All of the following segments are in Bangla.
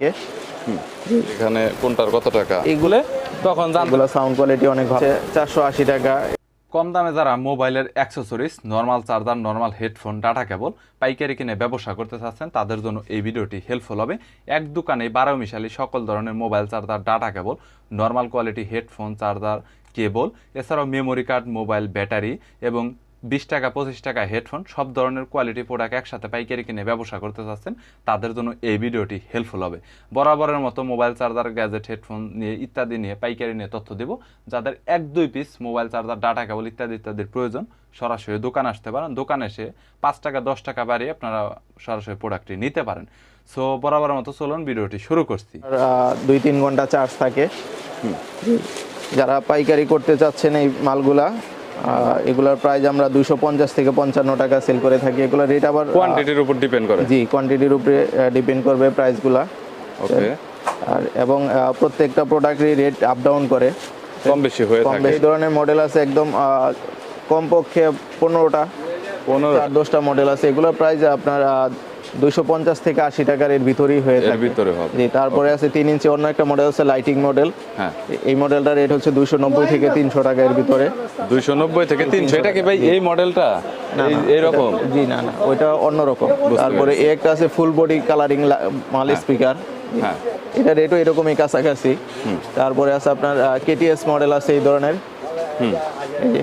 এখানে কোনটার কত টাকা? এগুলো তখন জানতে এগুলো সাউন্ড কোয়ালিটি অনেক ভালো। চারশো আশি টাকা। কম দামে যারা মোবাইলের accessories normal charger normal headphone data cable পাইকারি কিনে ব্যবসা করতে চাচ্ছেন তাদের জন্য এই ভিডিওটি হেল্পফুল হবে। এক দোকানে বারো মিশালি সকল ধরনের mobile charger data cable normal quality headphone charger cable এছাড়াও মেমোরি কার্ড মোবাইল ব্যাটারি এবং বিশ টাকা, পঁচিশ টাকা হেডফোন, সব ধরনের কোয়ালিটি প্রোডাক্ট একসাথে পাইকারি কিনে ব্যবসা করতে চাচ্ছেন, তাদের জন্য এই ভিডিওটি হেল্পফুল হবে। বরাবরের মতো মোবাইল চার্জার গ্যাজেট হেডফোন নিয়ে ইত্যাদি নিয়ে পাইকারি নিয়ে তথ্য দেব। যাদের এক, দুই piece mobile charger data cable ইত্যাদি, ইত্যাদির প্রয়োজন, সরাসরি দোকান আসতে পারেন। দোকানে এসে পাঁচ টাকা, দশ টাকা বাড়িয়ে আপনারা সরাসরি প্রোডাক্টটি নিতে পারেন। সো বরাবরের মতো চলুন ভিডিওটি শুরু করছি। দুই, তিন ঘণ্টা চার্জ থাকে। যারা পাইকারি করতে চাচ্ছেন এই মালগুলা এগুলার প্রাইস আমরা দুইশো পঞ্চাশ থেকে পঞ্চান্ন টাকা সেল করে থাকি। এগুলোর রেট আবার কোয়ান্টিটির উপর ডিপেন্ড করে। জি কোয়ান্টিটির উপরে ডিপেন্ড করবে প্রাইসগুলা ওকে আর এবং প্রত্যেকটা প্রোডাক্টেরই রেট আপ ডাউন করে। কম বেশি হয়ে কম থাকে। বেশি ধরনের মডেল আছে একদম কমপক্ষে পনেরোটা পনেরো চার দশটা মডেল আছে। এগুলোর প্রাইস আপনার দুইশো পঞ্চাশ থেকে আশি টাকার এর ভিতরেই হয়ে থাকে। ভিতরে হবে। জি তারপরে আছে তিন ইঞ্চি অন্য একটা মডেল আছে লাইটিং মডেল হ্যাঁ। এই মডেলটার রেট হচ্ছে দুইশো নব্বই থেকে তিনশো টাকা এর ভিতরে। দুইশো নব্বই থেকে তিনশো। এটা কি ভাই এই মডেলটা এই- এইরকম? জি না না ওইটা অন্যরকম তারপরে এই একটা আছে ফুল বডি কালারিং মাল স্পিকার হ্যাঁ। এটা রেটও এরকমই কাছাকাছি। তারপরে আছে আপনার কেটিএস মডেল আছে এই ধরনের। এই যে।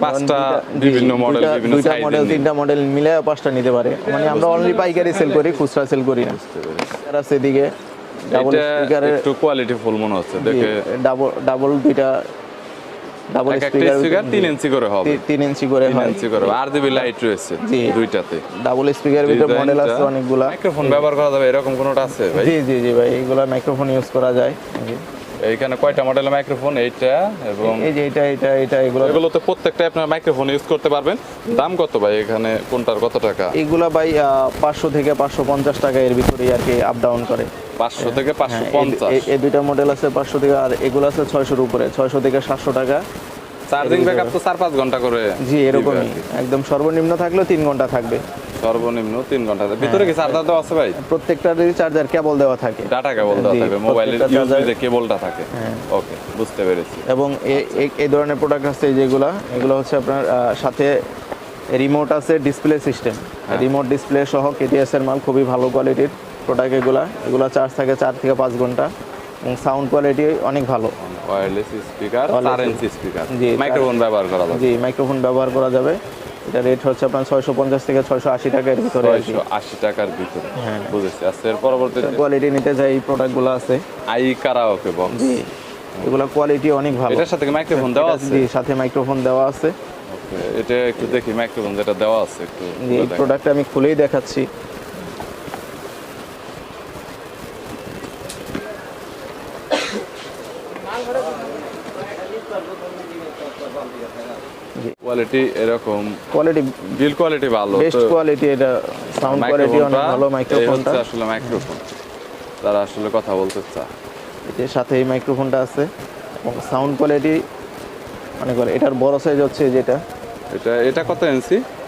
পাঁচটা বিভিন্ন দুইটা- বিভিন্ন দুইটা মডেল তিনটা মডেল মিলে পাঁচটা নিতে পারে। মানে আমরা অনলি পাইকারি সেল করি খুচরা সেল করি না। আর আছে এদিকে ডাবল স্পিকারের একটু কোয়ালিটি ফুল মনে হচ্ছে দেখে ডাবল ডাবল দুইটা ডাবল স্পিকার তিন ইঞ্চি করে হবে। তিন ইঞ্চি করে তিন হয়। ইঞ্চি করে আর জিবি লাইট রয়েছে জি। দুইটাতে। ডাবল স্পিকারের ভিতরে মডেল আছে অনেকগুলা। মাইক্রোফোন ব্যবহার করা যাবে এরকম কোনোটা আছে ভাই? জি জি জি ভাই এগুলা মাইক্রোফোন ইউজ করা যায়। এইখানে কয়টা মডেলের মাইক্রোফোন এইটা এবং এই যে এটা এটা এটা এগুলো এগুলোতে প্রত্যেকটা আপনার মাইক্রোফোন ইউজ করতে পারবেন। দাম কত ভাই এখানে? কোনটার কত টাকা? এগুলো ভাই পাঁচশো থেকে পাঁচশো পঞ্চাশ টাকা এর ভিতরে আর কি আপ ডাউন করে। পাঁচশো থেকে পাঁচশো হ্যাঁ, এই- পঞ্চাশ। এই দুইটা মডেল আছে পাঁচশো থেকে আর এগুলো আছে ছয়শোর উপরে ছয়শো থেকে সাতশো টাকা। চার্জিং ব্যাকআপ তো চার পাঁচ ঘণ্টা করে জি এরকমই। একদম সর্বনিম্ন থাকলেও তিন ঘণ্টা থাকবে। সর্বনিম্ন তিন ঘণ্টা ভিতরে কি চার্জার দেওয়া আছে ভাই? প্রত্যেকটারই চার্জার কেবল দেওয়া থাকে। ডাটা কেবল দেওয়া জি, থাকবে। মোবাইলের ইউএসবি যে কেবলটা থাকে। হ্যাঁ। ওকে বুঝতে পেরেছি। এবং এই ধরনের প্রোডাক্ট আছে যেগুলা। এগুলো হচ্ছে আপনার সাথে রিমোট আছে ডিসপ্লে সিস্টেম হ্যাঁ। রিমোট ডিসপ্লে সহ কেটিএস এর মাল খুবই ভালো কোয়ালিটির প্রোডাক্ট এগুলা। এগুলো চার্জ থাকে চার থেকে পাঁচ ঘণ্টা। এবং সাউন্ড কোয়ালিটি অনেক ভালো। ওয়্যারলেস স্পিকার Wireless চার স্পিকার জি, মাইক্রোফোন ব্যবহার করা যাবে। জি মাইক্রোফোন ব্যবহার করা যাবে। এটা রেট হচ্ছে আপনার ছয়শো পঞ্চাশ থেকে ছয়শো আশি টাকার ভিতরে আর ছয়শো আশি টাকার ভিতরে। হ্যাঁ। বুঝেছি। আচ্ছা এর পরবর্তীতে কোয়ালিটি নিতে চাই এই প্রোডাক্টগুলো আছে। আই কারাওকে বক্স জি এগুলো কোয়ালিটি অনেক ভালো। এটার সাথে মাইক্রোফোন দেওয়া আছে? জি সাথে মাইক্রোফোন দেওয়া আছে। এটা একটু দেখি মাইক্রোফোন যেটা দেওয়া আছে একটু এই। প্রোডাক্টটা আমি খুলেই দেখাচ্ছি। কোয়ালিটি এরকম। কোয়ালিটি বিল কোয়ালিটি ভালো বেস্ট কোয়ালিটি এটা সাউন্ড কোয়ালিটি অনেক ভালো মাইক্রোফোনটা আসলে মাইক্রোফোন তারা আসলে কথা বলতে চায়। এর সাথে এই মাইক্রোফোনটা আছে সাউন্ড কোয়ালিটি অনেক করে এটার বড় সাইজ হচ্ছে যেটা। এটা এটা কত ইঞ্চি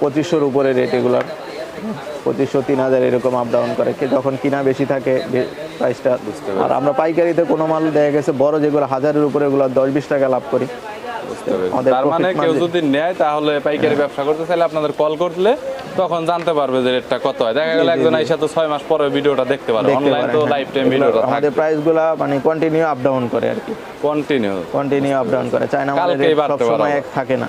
পঁচিশশোর উপরে রেট এগুলার। পঁচিশশো তিন হাজার এরকম আপ ডাউন করে। কি যখন কিনা বেশি থাকে প্রাইসটা আর আমরা পাইকারিতে কোনো মাল দেখা গেছে বড় যেগুলো হাজারের উপরে এগুলো দশ বিশ টাকা লাভ করি। তার মানে কেউ যদি নেয় তাহলে পাইকারি ব্যবসা করতে চাইলে আপনাদের কল করলে তখন জানতে পারবে যে রেটটা কত হয়। দেখা গেল একজন আইসা তো ছয় মাস পরে ভিডিওটা দেখতে পারবে অনলাইন তো হ্যাঁ। লাইফ টাইম ভিডিওটা আমাদের প্রাইসগুলো মানে কন্টিনিউ আপ ডাউন করে আর কি। কন্টিনিউ কন্টিনিউ আপ ডাউন করে। চায়না সব সময় এক থাকে না।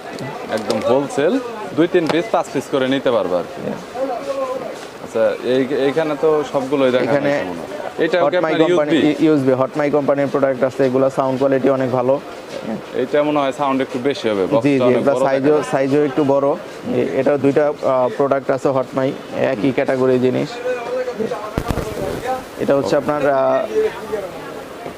একদম হোলসেল দুই তিন পিস পাঁচ পিস করে নিতে পারবে আর কি। আচ্ছা এই এইখানে তো সবগুলোই দেখা এখানে এটাও কি হটমাই কোম্পানি ইউএসবি হটমাই কোম্পানির প্রোডাক্ট আছে এগুলো সাউন্ড কোয়ালিটি অনেক ভালো। এটা মনে হয় সাউন্ড একটু বেশি হবে জি জি বড় সাইজও সাইজও একটু বড়। এটা দুইটা প্রোডাক্ট আছে হটমাই একই ক্যাটাগরি জিনিস। এটা হচ্ছে আপনার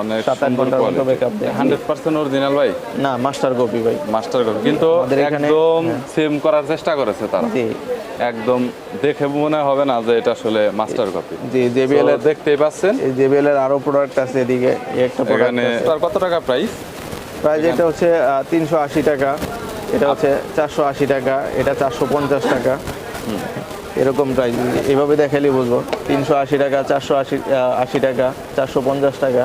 অনেক সাত আট ঘণ্টার মতো ব্যাকআপ দেয়। হান্ড্রেড পার্সেন্ট অরিজিনাল ভাই? না মাস্টার কপি ভাই। মাস্টার কপি কিন্তু একদম সেম করার চেষ্টা করেছে তারা। একদম দেখে মনে হবে না যে এটা আসলে মাস্টার কপি জি জেবিএল এর দেখতেই পাচ্ছেন। এই জেবিএল এর আরও প্রোডাক্ট আছে এদিকে একটা প্রোডাক্ট এখানে তার কত টাকা প্রাইস প্রাইস এটা হচ্ছে তিনশো আশি টাকা। এটা হচ্ছে চারশো আশি টাকা এটা চারশো পঞ্চাশ টাকা। এরকম প্রাইস এভাবে দেখালে বুঝব। তিনশো আশি টাকা চারশো আশি আশি টাকা চারশো পঞ্চাশ টাকা।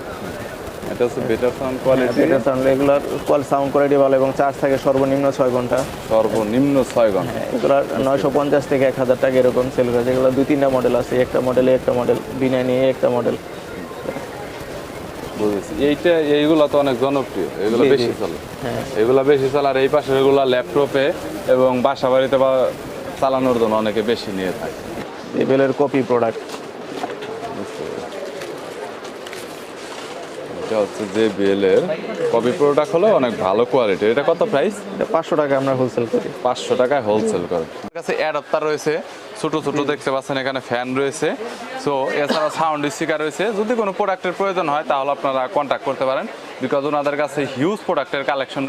এটা হচ্ছে বেটার সাউন্ড কোয়ালিটি এটা সাউন্ড এগুলার কোয়াল সাউন্ড কোয়ালিটি ভালো এবং চার্জ থাকে সর্বনিম্ন ছয় ঘণ্টা। সর্বনিম্ন ছয় ঘণ্টা। হ্যাঁ এগুলার নয়শো পঞ্চাশ থেকে এক হাজার টাকা এরকম সেল করেছে এগুলো দুই তিনটা মডেল আছে একটা মডেলে একটা মডেল বিনা নিয়ে একটা মডেল বুঝেছি। এইটা এইগুলো তো অনেক জনপ্রিয়। এগুলো। বেশি চলে। হ্যাঁ। এগুলো বেশি চলে আর এই পাশের এগুলো ল্যাপটপে এবং বাসা বাড়িতে বা চালানোর জন্য অনেকে বেশি নিয়ে থাকে। জেবিএলের কপি প্রোডাক্ট এটা হচ্ছে যে বিএল এর কপি প্রোডাক্ট হলো অনেক ভালো কোয়ালিটি এটা কত প্রাইস এটা পাঁচশো টাকা আমরা হোলসেল করি। পাঁচশো টাকায় হোলসেল করে। কাছে অ্যাডাপ্টার রয়েছে ছোট ছোট দেখতে পাচ্ছেন এখানে ফ্যান রয়েছে। সো এছাড়া সাউন্ড স্পিকার রয়েছে। যদি কোনো প্রোডাক্টের প্রয়োজন হয় তাহলে আপনারা কন্ট্যাক্ট করতে পারেন বিকজ ওনাদের কাছে হিউজ প্রোডাক্টের কালেকশন